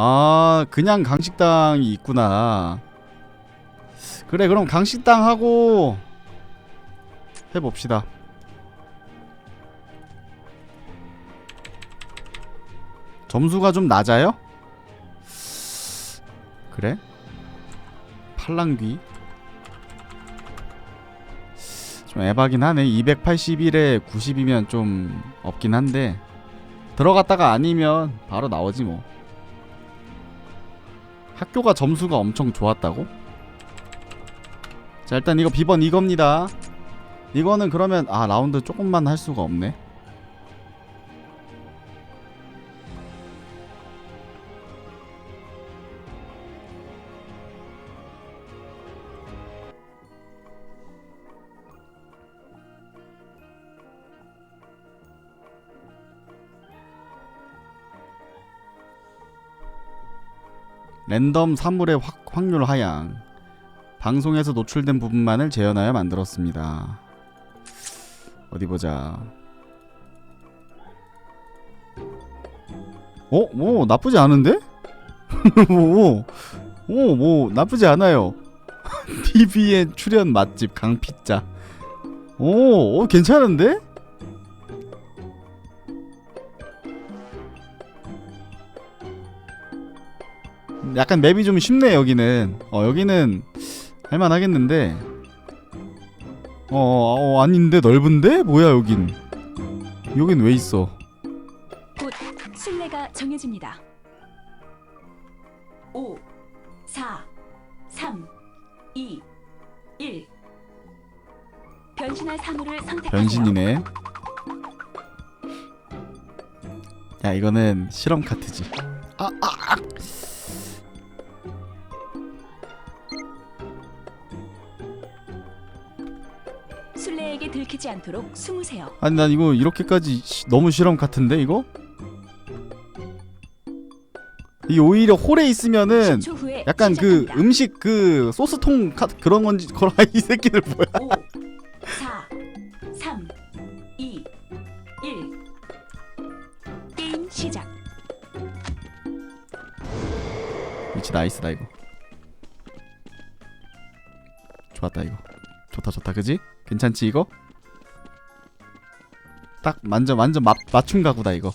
아 그냥 강식당이 있구나. 그래 그럼 강식당 하고 해봅시다. 점수가 좀 낮아요? 그래? 팔랑귀. 좀 에바긴 하네. 281에 90이면 좀 없긴 한데 들어갔다가 아니면 바로 나오지 뭐 학교가 점수가 엄청 좋았다고? 자 일단 이거 비번 이겁니다 이거는 그러면 아 라운드 조금만 할 수가 없네 랜덤 사물의 확, 확률 하향 방송에서 노출된 부분만을 재현하여 만들었습니다 어디 보자 어? 뭐 나쁘지 않은데? 오, 오, 뭐 나쁘지 않아요 TV엔 출연 맛집 강피자 오, 오 괜찮은데? 약간 맵이 좀 쉽네 여기는 어 여기는 할만하겠는데 어, 어 아닌데 넓은데 뭐야 여긴 여긴 왜 있어 순례가 정해집니다. 5, 4, 3, 2, 1. 변신할 사물을 선택하세요. 변신이네 야 이거는 실험 카트지 아, 아, 아. 순례에게 들키지 않도록 숨으세요. 아니 난 이거 이렇게까지 시- 너무 실험 같은데 이거 이 오히려 홀에 있으면은 10초 후에 약간 그 시작합니다. 음식 그 소스통 카 그런 건지 거라 이 새끼들 뭐야 5, 4, 3, 2, 1. 게임 시작. 위치 나이스다 이거 좋았다 이거 좋다 좋다 그지 괜찮지 이거? 딱 완전 완전 맞 맞춤 가구다 이거.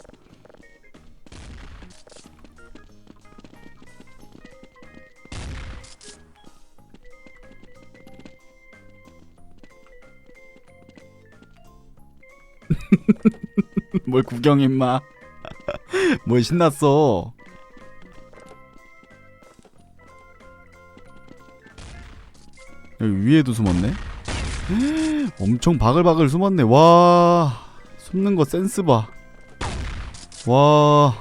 뭘 구경 임마. 뭘 신났어. 여기 위에도 숨었네. 엄청 바글바글 숨었네. 와, 숨는 거 센스 봐. 와,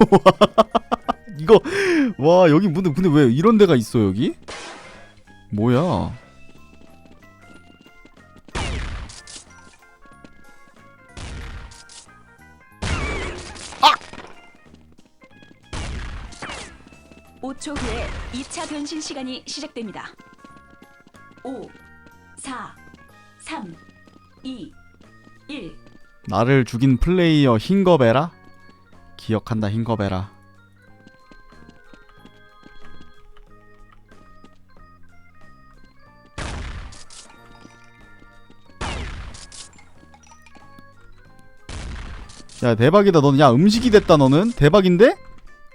이거 와 여기 근데 근데 왜 이런 데가 있어 여기? 뭐야? 5초 후에 2차 변신 시간이 시작됩니다. 5, 4, 3, 2, 1. 나를 죽인 플레이어 흰거베라? 기억한다 흰거베라. 야 대박이다 너는 야 음식이 됐다 너는 대박인데?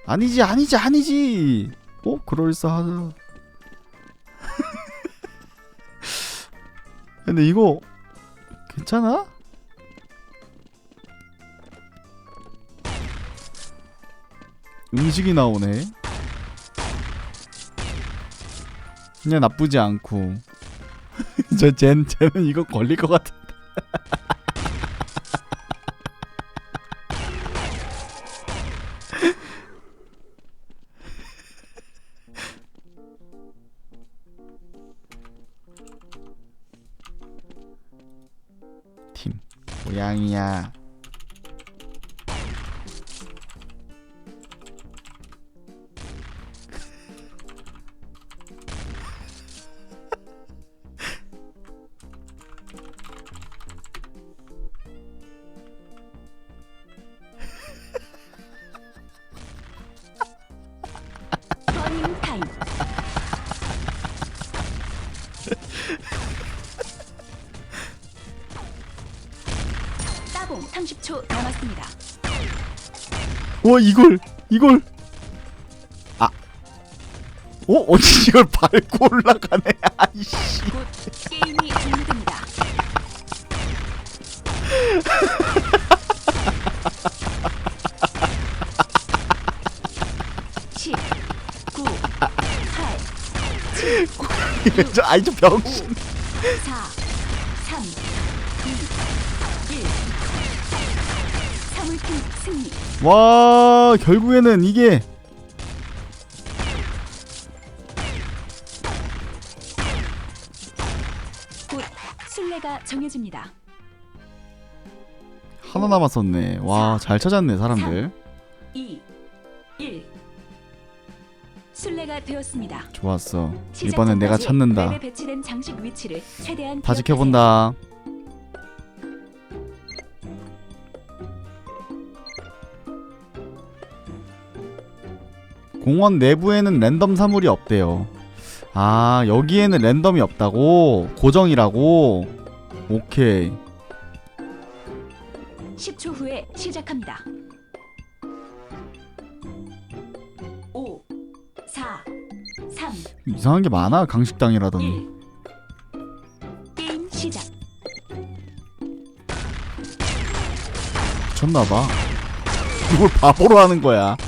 아니지 아니지 아니지 어 그럴싸하다 근데 이거 괜찮아? 음식이 나오네. 그냥 나쁘지 않고. 저 젠, 쟤는 이거 걸릴 것 같아. 타임. 따봉 30초 남았습니다. 와 이걸 이걸 아 어? 어디 이걸 밟고 올라가네 아이씨 곧 게임이 종료됩니다. 십, 구, 팔, 저 아이 저 병신 사, 삼, 이, 일. 사물팀 승리. 와 결국에는 이게 곧 순례가 정해집니다. 하나 남았었네 와 잘 찾았네 사람들 2, 1. 순례가 되었습니다. 좋았어. 이번엔 내가 찾는다. 맵에 배치된 장식 위치를 최대한 다. 지켜본다. 공원 내부에는 랜덤 사물이 없대요. 아 여기에는 랜덤이 없다고? 고정이라고? 오케이. 10초 후에 시작합니다. 4, 3, 이상한 게 많아 강식당이라더니. 1. 게임 시작. 미쳤나봐. 이걸 바보로 하는 거야.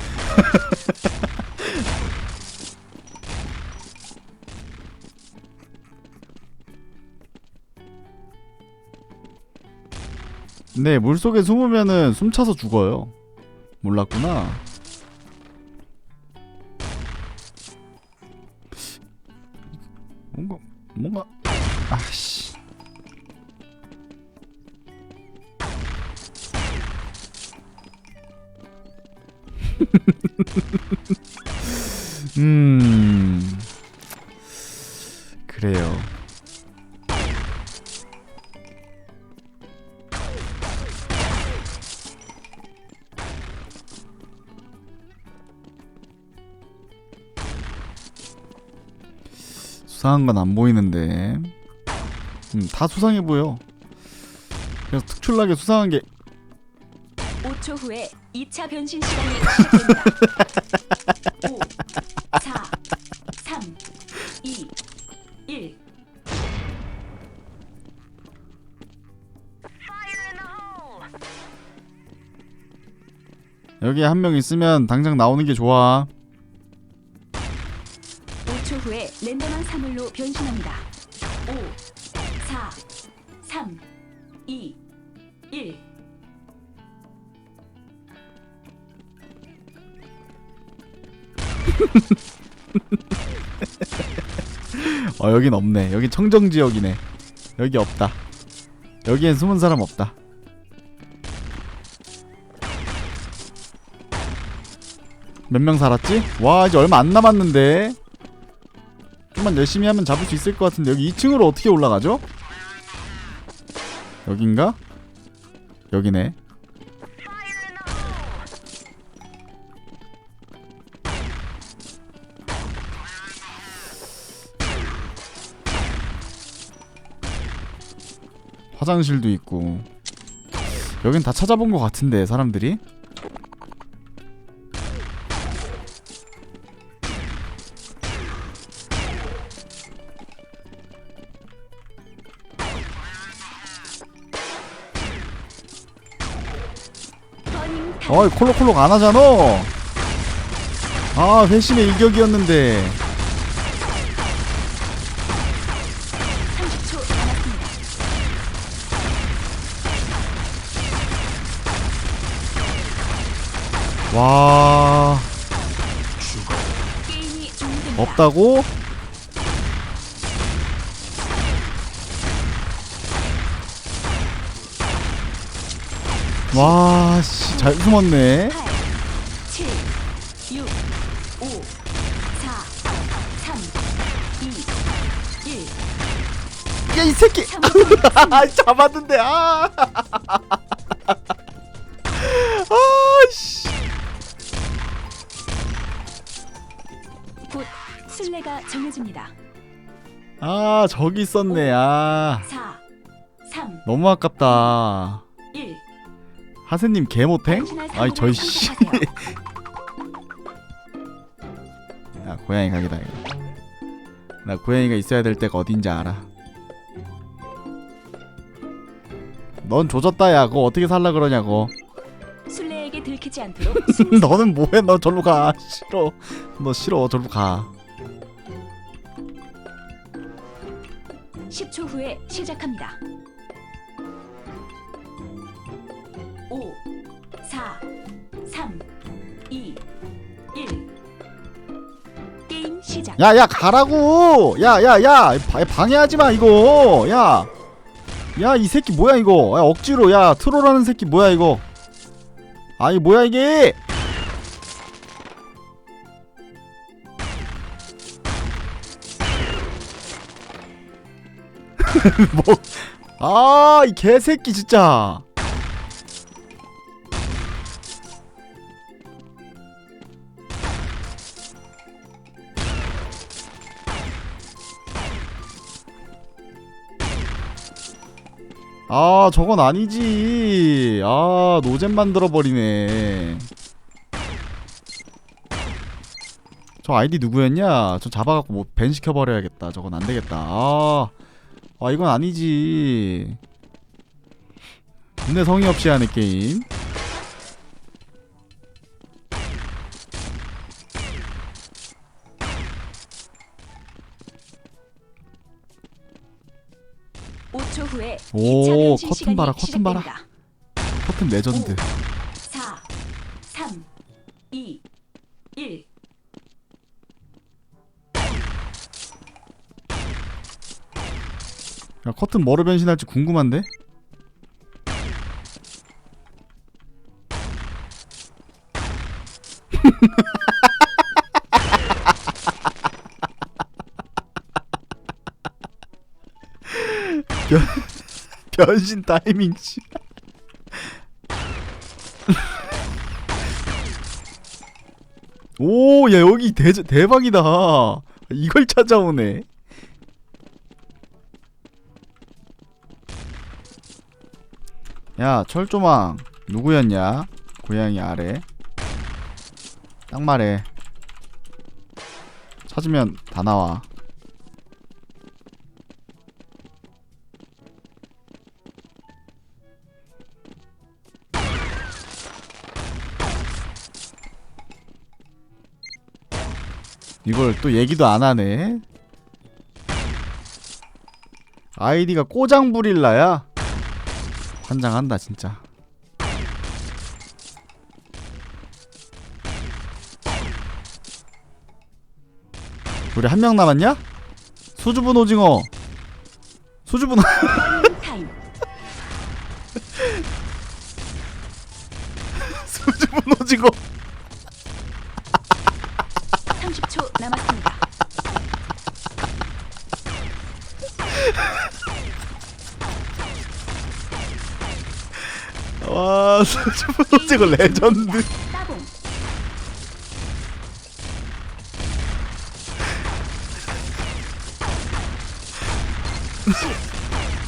네 물속에 숨으면은 숨차서 죽어요. 몰랐구나 뭔가 뭔가 아씨. 음. 그래요 수상한 건 안 보이는데 음, 다 수상해 보여 그래서 특출나게 수상한 게 5초 후에 2차 변신 시간이 시작됩니다. 5, 4, 3, 2, 1. 여기 한명 있으면 당장 나오는 게 좋아 여긴 없네. 여기 청정 지역이네. 여기 없다. 여기엔 숨은 사람 없다. 몇 명 살았지? 와 이제 얼마 안 남았는데. 좀만 열심히 하면 잡을 수 있을 것 같은데. 여기 2층으로 어떻게 올라가죠? 여긴가? 여기네 화장실도 있고. 여긴 다 찾아본 것 같은데 사람들이. 어이 콜록콜록 안 하잖아. 아 회심의 일격이었는데 30초 남았습니다. 와. 없다고? 와, 씨, 잘 숨었네. 8, 7, 6, 5, 4, 3, 2, 1. 야, 이 새끼! 아, 잡았는데, 아! 정해집니다. 아 저기 있었네. 아. 4, 3, 너무 아깝다. 1. 하세님 개모탱? 당신의 아이 사고를 저이 씨. 선택하세요. 야 고양이 가게다 이거. 나 고양이가 있어야 될 때가 어딘지 알아. 넌 조졌다 야. 그거 어떻게 살라 그러냐고. 순례에게 들키지 않도록 숨 너는 뭐해? 너 절로 가. 싫어. 너 싫어. 절로 가 10초 후에 시작합니다. 5, 4, 3, 2, 1. 게임 시작. 야 야 가라고 야 야야 방해하지 마 이거 야 야 이 새끼 뭐야 이거 야 억지로 야 트롤하는 새끼 뭐야 이거 아이 뭐야 이게 뭐 아 이 개새끼 진짜. 아 저건 아니지. 아 노잼 만들어 버리네. 저 아이디 누구였냐? 저 잡아갖고 뭐밴 시켜버려야겠다. 저건 안되겠다. 아, 아 이건 아니지 근데 성의 없이 하는 게임 오 5초 후에 오, 2차 변신 커튼 봐라, 커튼 봐라. 커튼 레전드 4, 3, 2, 1. 야 커튼 뭐로 변신할지 궁금한데 변, 변신 타이밍 씨. 오, 야 여기 대, 대박이다. 이걸 찾아오네. 야 철조망 누구였냐? 고양이 아래. 딱 말해. 찾으면 다 나와. 이걸 또 얘기도 안 하네. 아이디가 꼬장부릴라야. 환장한다 진짜. 우리 한 명 남았냐? 수줍은 오징어. 타임. 수줍은 오징어. 30초 남았습니다. 와 수줍은 오징어 레전드.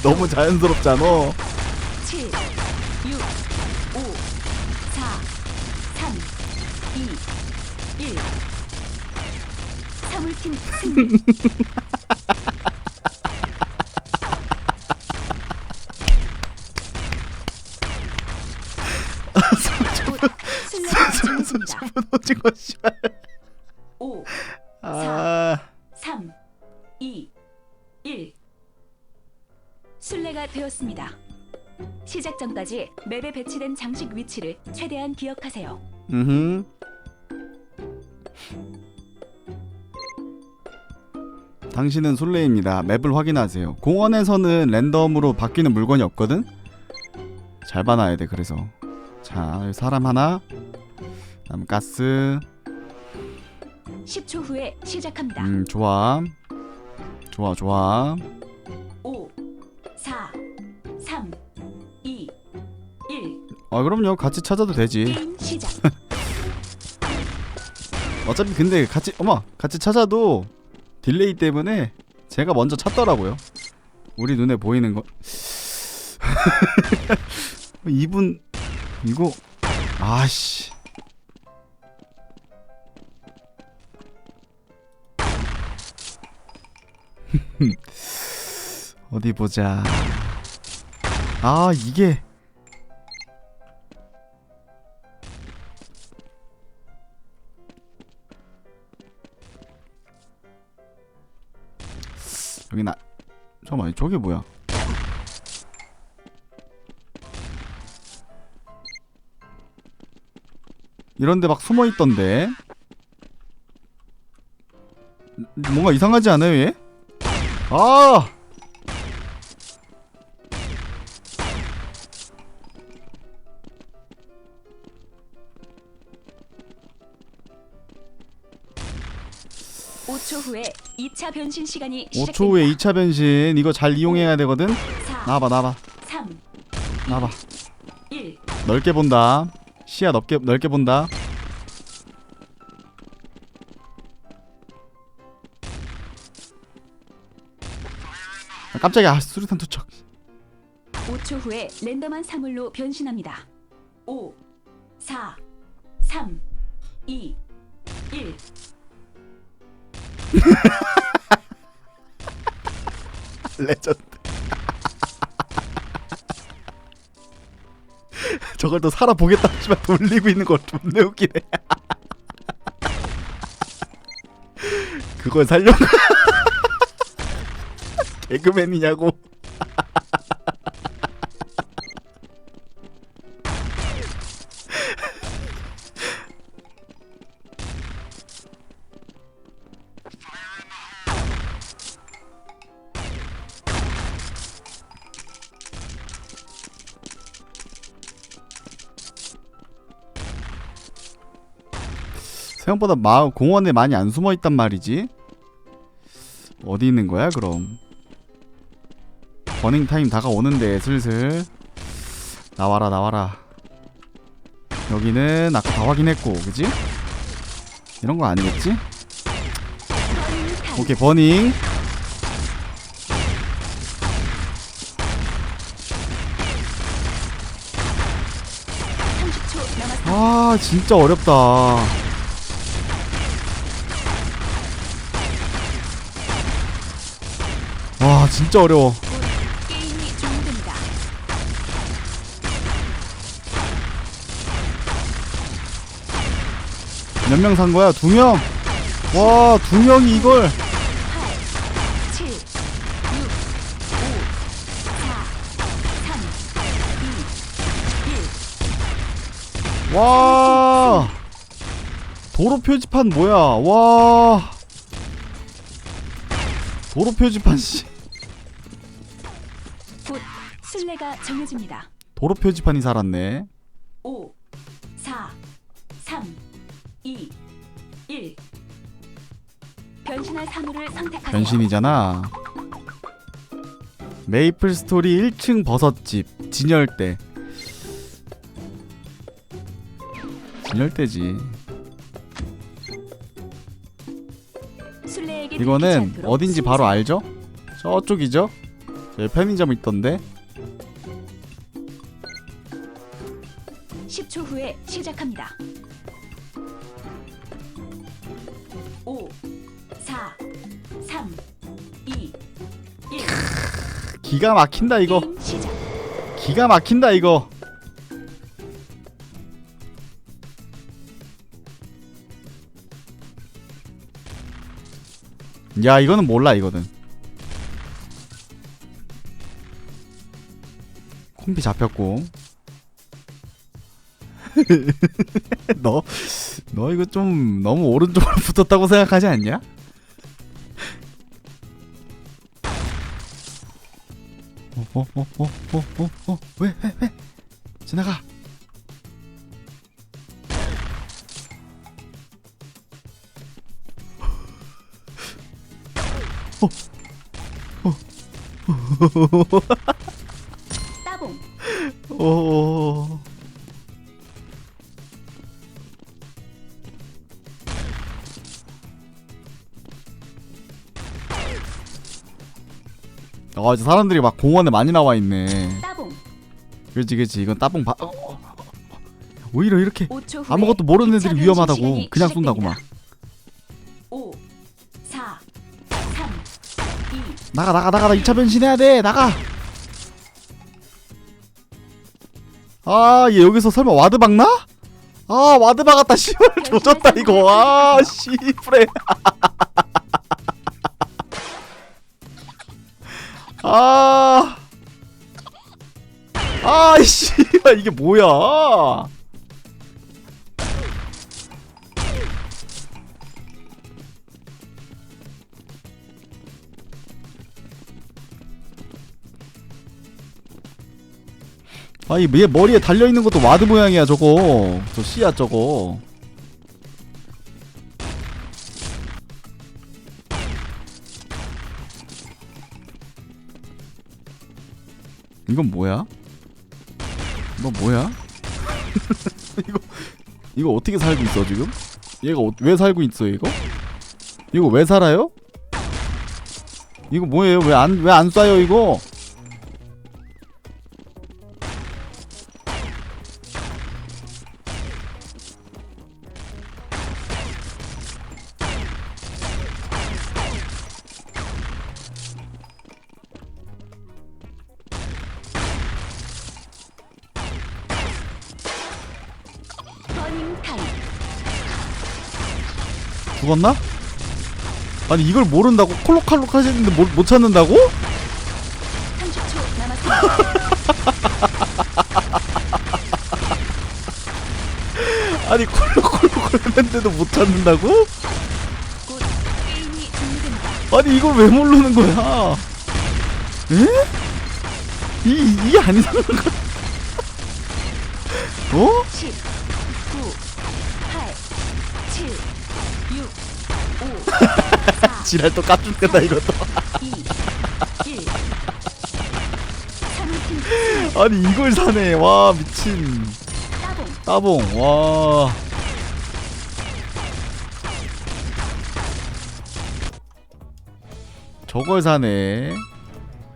너무 자연스럽잖아. 7, 6, 5, 4, 3, 2, 1. 사물팀 승리. 곧 수줍은 오징어 씨발. 5, 아 3, 2, 1. 순례가 되었습니다. 시작 전까지 맵에 배치된 장식 위치를 최대한 기억하세요. 음. 당신은 술래입니다. 맵을 확인하세요. 공원에서는 랜덤으로 바뀌는 물건이 없거든. 잘 봐놔야 돼. 그래서 자 사람 하나, 다음 가스. 10초 후에 시작합니다. 음 좋아, 좋아 좋아. 5, 4, 3, 2, 1. 아 그럼요 같이 찾아도 되지. 게임 시작. 어차피 근데 같이 어머 같이 찾아도 딜레이 때문에 제가 먼저 찾더라고요. 우리 눈에 보이는 거. 이분 이거 아씨. 어디 보자. 아 이게 여기 나 잠깐만 저게 뭐야? 이런데 막 숨어 있던데. 뭔가 이상하지 않아요, 얘? 아! 오초 후에 2차 변신 시간이 5초 후에 2차 변신 이거 잘 이용해야 되거든. 4, 나와봐, 나와봐, 3, 나와봐. 1. 넓게 본다. 시야 넓게 넓게 본다. 아, 깜짝이야 아, 수류탄 투척. 5초 후에 랜덤한 사물로 변신합니다. 5, 4, 3, 2, 1. 레전드. 저걸 또 살아보겠다 하지만 돌리고 있는 거 존나 웃기네. 그걸 살려? 개그맨이냐고? 생각보다 마 공원에 많이 안 숨어 있단 말이지. 어디 있는 거야 그럼? 버닝 타임 다가오는데 슬슬 나와라 나와라. 여기는 아까 다 확인했고, 그지? 이런 거 아니겠지? 오케이 버닝. 아 진짜 어렵다. 와 진짜 어려워. 곧 게임이 종료됩니다. 몇 명 산 거야? 두 명? 와, 두 명이 이걸. 8, 7, 6, 5, 4, 3, 2, 1. 와. 도로 표지판 뭐야? 와. 도로 표지판 씨. 곧 순례가 정해집니다. 도로 표지판이 살았네. 5, 4, 3, 변신할 사물을 선택하세요. 변신이잖아. 메이플 스토리 1층 버섯집 진열대. 진열대지. 이거는 들키지 않도록 어딘지 바로. 알죠? 저쪽이죠? 여기 편의점 있던데. 기가 막힌다 이거. 기가 막힌다 이거. 야 이거는 몰라 이거는. 콤비 잡혔고. 너, 너 이거 좀 너무 오른쪽으로 붙었다고 생각하지 않냐? 어, 어, 어, 어, 어, 어, 어, 왜, 왜, 왜? 지나가. 따봉. 어, 아 이제 사람들이 막 공원에 많이 나와 있네. 따봉. 그렇지 그렇지. 이건 따봉 바 어, 어, 어, 어. 오히려 이렇게 5초 후에 아무것도 모르는 애들이 위험하다고. 그냥 쏜다고 막. 5 4 3 2 나가 나가 나가. 나 2차 변신해야 돼. 나가. 아 얘 여기서 설마 와드 박나? 아 와드 박았다. 씨발. 조졌다 이거. 아 씨 프레 이게 뭐야? 아니 얘 머리에 달려있는 것도 와드 모양이야 저거. 저 씨야 저거. 이건 뭐야? 이거 뭐야? 이거 이거 어떻게 살고 있어 지금? 얘가 어, 왜 살고 있어 이거? 이거 왜 살아요? 이거 뭐예요? 왜 안 왜 안 쏴요 이거? 죽었나? 아니 이걸 모른다고 콜록칼록 하시는데 못, 못 찾는다고? 30초 남았습니다. 아니 콜록콜록 했는데도 못 찾는다고? 아니 이걸 왜 모르는 거야? 에? 이 이게 안 이상한 거? 어? 10 9 8 7 6 5 4 지랄 또 깝죽겠다 이것도. 2 1 3팀 아니 이걸 사네. 와 미친. 따봉. 와. 저걸 사네.